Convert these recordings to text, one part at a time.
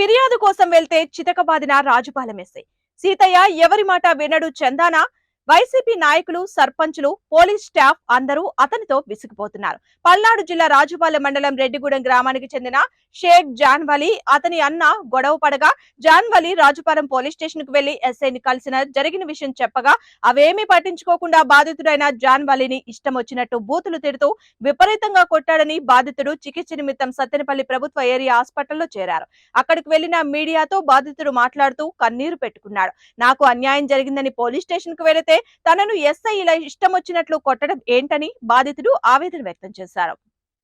ఫిర్యాదు కోసం వెళ్తే చితకబాదిన రాజుపాలెం ఎస్ఐ. సీతయ్య ఎవరి మాట వినడు చందానా? వైసీపీ నాయకులు సర్పంచులు పోలీస్ స్టాఫ్ అందరూ అతనితో విసిగిపోతున్నారు. పల్నాడు జిల్లా రాజుపాలెం మండలం రెడ్డిగూడెం గ్రామానికి చెందిన షేక్ జాన్వలి అతని అన్న గొడవ పడగా జాన్వలి రాజుపాలెం పోలీస్ స్టేషన్కు వెళ్ళి ఎస్ఐని కలిసిన జరిగిన విషయం చెప్పగా అవేమీ పట్టించుకోకుండా బాధితుడైన జాన్వలిని ఇష్టం వచ్చినట్టు బూతులు తిడుతూ విపరీతంగా కొట్టాడని బాధితుడు చికిత్స నిమిత్తం సత్తెనపల్లి ప్రభుత్వ ఏరియా హాస్పిటల్లో చేరారు. అక్కడికి వెళ్ళిన మీడియాతో బాధితుడు మాట్లాడుతూ కన్నీరు పెట్టుకున్నాడు. నాకు అన్యాయం జరిగిందని పోలీస్ స్టేషన్కు వెళితే తనను ఎస్ఐ ఇలా ఇష్టం వచ్చినట్లు కొట్టడం ఏంటని బాధితుడు ఆవేదన వ్యక్తం చేశారు.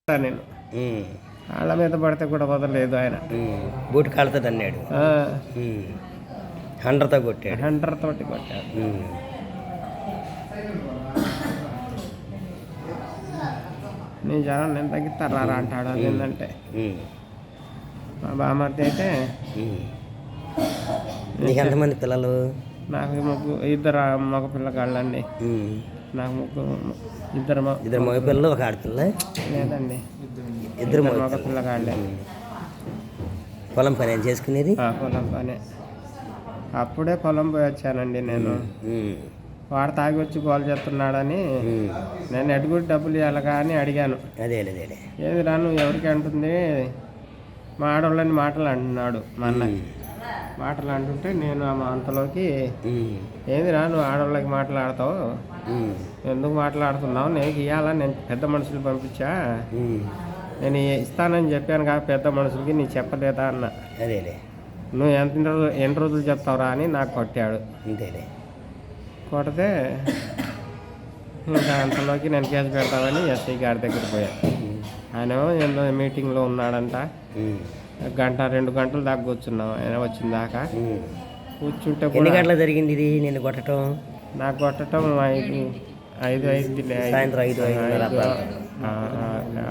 నేను. వాళ్ళ మీద పడితే కూడా వదలలేదు ఆయన. బూట్ కాళ్ళతో తన్నాడు. హండ్రతో కొట్టాడు. హంటర్ తోటి కొట్టాడు. ఉమ్. నీ జ్వరం నేను తగ్గిస్తారా రా అంటాడు అది ఏంటంటే. మా బామర్ది అయితే. నీకు ఎంతమంది పిల్లలు? నాకు ముగ్గు ఇద్దరు మగ పిల్లగాళ్ళండి ఉమ్. నాకు ముగ్గురు ఇద్దరు ఇద్దరు మగ పిల్లలు ఒక ఆడపిల్ల? లేదండి. ఇద్దరు మగ పిల్లగాళ్ళే పొలం పని ఏం చేసుకునేది? పొలం పనే. అప్పుడే పొలం పోయి వచ్చానండి నేను. వాడు తాగి వచ్చి గోల్ చేస్తున్నాడని. నేను ఎడుగుడు డబ్బులు ఇవ్వాలగా అని అడిగాను. అదే ఏది రాను ఎవరికి అంటుంది? మా ఆడవాళ్ళని మాటలు అంటున్నాడు మా అన్న. మాటలు అంటుంటే నేను అంతలోకి. ఏది రా నువ్వు ఆడవాళ్ళకి మాట్లాడతావు. ఎందుకు మాట్లాడుతున్నావు? నేను ఇవ్వాలా నేను పెద్ద మనుషులు పంపించా. నేను ఇస్తానని చెప్పాను కాక పెద్ద మనుషులకి నీ చెప్పలేదా? అన్న. అదేలే. నువ్వు ఎంత రోజులు ఎన్ని రోజులు చెప్తావురా? అని నాకు కొట్టాడు. అంతేలే. కొడితే ఇంకా అంతలోకి నేను కేసు పెడతామని ఎస్ఐ గారి దగ్గరికి పోయా. ఆయన ఏందో మీటింగ్లో ఉన్నాడంట. గంట రెండు గంటలు దాకా కూర్చున్నాం. ఆయన వచ్చిన దాకా. కూర్చుంటే ఎన్ని కూడా గంటలకు జరిగింది ఇది నేను కొట్టడం నాకు కొట్టడం ఐదు ఐదు ఐదు. సాయంత్రం ఐదు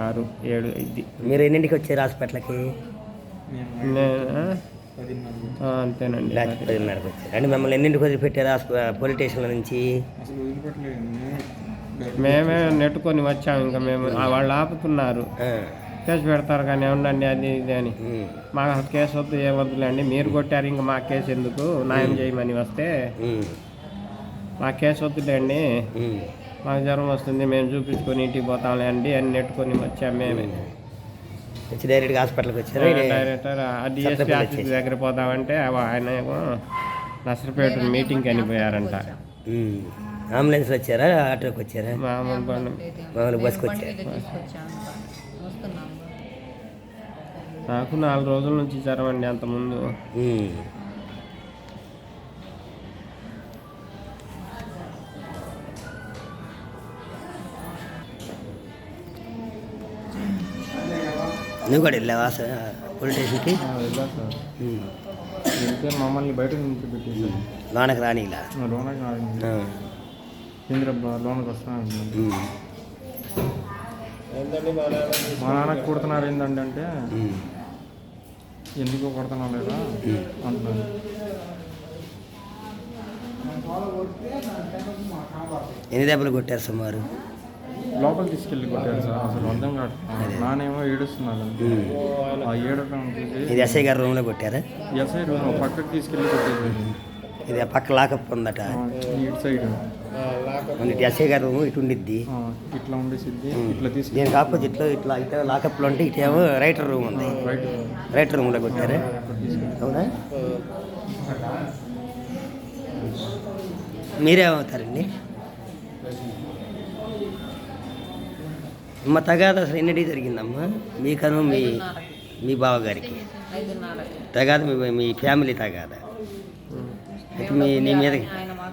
ఆరు ఏడు ఐదు. మీరు ఎన్నింటికి వచ్చారు హాస్పిటల్కి? అంతేనండి. రాత్రి పదిన్నరకు వచ్చారు. అంటే మిమ్మల్ని ఎన్నింటికి వదిలిపెట్టారు పోలీస్ స్టేషన్ల నుంచి? మేమే నెట్టుకొని వచ్చాము ఇంకా మేము. వాళ్ళు ఆపుతున్నారు. కేసు పెడతారు కానీ ఉండండి అది ఇది అని. మాకు అసలు కేసు వద్దు ఏ వద్దులేండి. మీరు కొట్టారు ఇంకా మా కేసు ఎందుకు? న్యాయం చేయమని వస్తే. మా కేసు వద్దులేండి. మాకు జ్వరం వస్తుంది మేము చూపించుకొని ఇంటికి పోతాంలే అండి అని నెట్టుకొని వచ్చాము మేమే. డైరెక్ట్గా హాస్పిటల్కి వచ్చారు? డైరెక్టర్ ఆ డిఎస్పీ ఆఫీస్ దగ్గర పోదామంటే ఆ- ఆయన ఏమో నర్సపేట మీటింగ్కి అనిపోయారంట ఉమ్. అంబులెన్స్లో వచ్చారా? ఆటోకి వచ్చారా? మామూలు మామూలు బస్కి వచ్చారు? నాకు నాలుగు రోజుల నుంచి జ్వరం అండి అంతకుముందు. నువ్వు కూడా వెళ్ళావా సార్? పోలీస్ స్టేషన్కి? మమ్మల్ని బయట లోనకి రానిలా? లోనకి వస్తున్నాను ఉమ్. మా నాన్నకి కొడుతున్నారు ఏంటంటే. ఎందుకు కొడుతున్నావు లేదా? అంటున్నాను. ఎన్ని దెబ్బలు కొట్టారు సుమారు? లోపల తీసుకెళ్ళి కొట్టాడు సార్. అసలు అర్థం కాదు. నానేమో ఏడుస్తున్నాడు. ఉమ్. ఆ ఏడటం ఇది ఎస్ఐ గారి రూమ్లో కొట్టారా? ఎస్ఐ రూమ్ పక్కకి తీసుకెళ్ళి కొట్టేది ఇది పక్క లాకప్ ఉందట. ఇటు సైడ్. ఇటు ఎస్ఐ గారి రూమ్ ఇటు ఉండిద్ది. ఆ, ఇట్లా ఉండేసిద్ది ఇట్లా తీసుకెళ్ళి దీనికి ఆపోజిట్లో ఇట్లా ఇటు లాకప్లో ఉంటే ఇటేమో రైటర్ రూమ్ ఉంది. రైట్ రైటర్ రూమ్లో కొట్టారా. అవునా? మీరేమవుతారండి? అమ్మ తగాద అసలు ఎన్నిటికి జరిగిందమ్మా? మీకను మీ మీ బావగారికి? తగాద మీ మీ ఫ్యామిలీ తగాద? అయితే మీ నీ మీద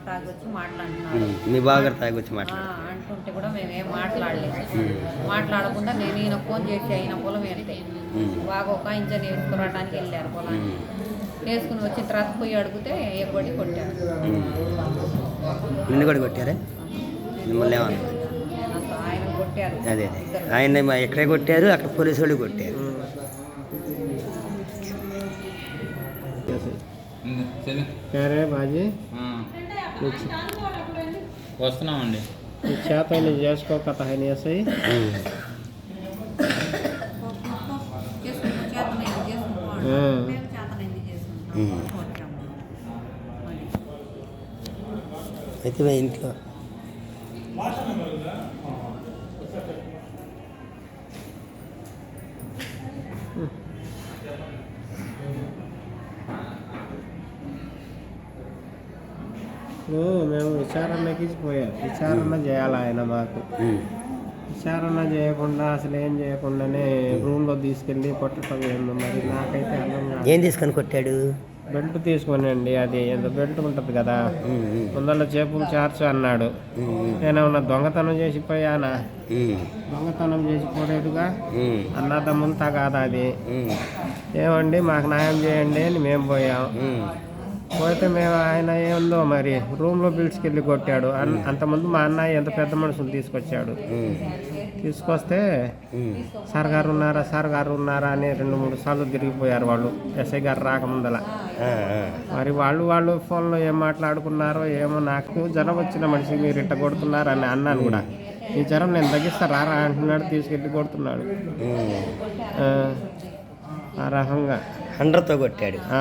తాగొచ్చి మాట్లాడుతున్నారు. ఉమ్, మీ బావగారు తాగొచ్చి మాట్లాడు అంటుంటే కూడా మేమేం మాట్లాడలేదు. మాట్లాడకుండా నేను ఈయన ఫోన్ చేసి అయిన పొలం వేస్తే బాగా ఒక ఇంచని వేసుకురావడానికి వెళ్ళారు పొలాన్ని వేసుకుని వచ్చిన తర్వాత పోయి అడిగితే ఎగ్గొట్టి కొట్టాడు నిన్ను కూడా కొట్టారా? మిమ్మల్ని ఏమన్నా? కొట్టారు. అదే అదే. ఆయన మా ఎక్కడే కొట్టారు అక్కడ పోలీసు వాళ్ళు కొట్టారు. సరే బాజీ? వస్తున్నామండి నీ చేత అయినా చేసుకో కథ ఆయన ఎస్ఐ ఉమ్. చేసుకుంటాం చేతనైంది చేసుకుంటాం ఆ. మేము చేతనైంది చేసుకుంటాం ఉమ్. కొట్టాము అది అయితే మీ ఇంట్లో ఇప్పుడు మేము విచారణకి పోయాం. విచారణ చేయాలి ఆయన మాకు. విచారణ చేయకుండా అసలు ఏం చేయకుండానే రూమ్లో తీసుకెళ్ళి కొట్టడం ఏందో మరి నాకైతే అర్థం కాదు. ఏం తీసుకొని కొట్టాడు? బెల్ట్ తీసుకొని అండి అది ఏదో బెల్ట్ ఉంటుంది కదా. ముందర చేపులు చార్చు అన్నాడు. నేనేమన్నా దొంగతనం చేసిపోయానా దొంగతనం చేసిపోలేదుగా ఉమ్, అన్నదమ్ములతా కాదా అది? ఏమండి మాకు న్యాయం చేయండి అని మేము పోయాం. పోతే మేము ఆయన ఏందో మరి రూమ్లో పిలిచికెళ్ళి కొట్టాడు. అంతకుముందు మా అన్నయ్య ఎంత పెద్ద మనుషులు తీసుకొచ్చాడు. తీసుకొస్తే సార్ గారు ఉన్నారా సార్ గారు ఉన్నారా అని రెండు మూడు సార్లు తిరిగిపోయారు వాళ్ళు ఎస్ఐ గారు రాకముందల. మరి వాళ్ళు వాళ్ళు ఫోన్లో ఏం మాట్లాడుకున్నారో ఏమో నాకు జ్వరం వచ్చిన మనిషి మీరు ఇట్ట కొడుతున్నారు అని అన్నాను కూడా. ఈ జ్వరం నేను తగ్గిస్తా రారా అంటున్నాడు తీసుకెళ్ళి కొడుతున్నాడు. ఆ, ఆ రకంగా. హండ్రడ్తో కొట్టాడు.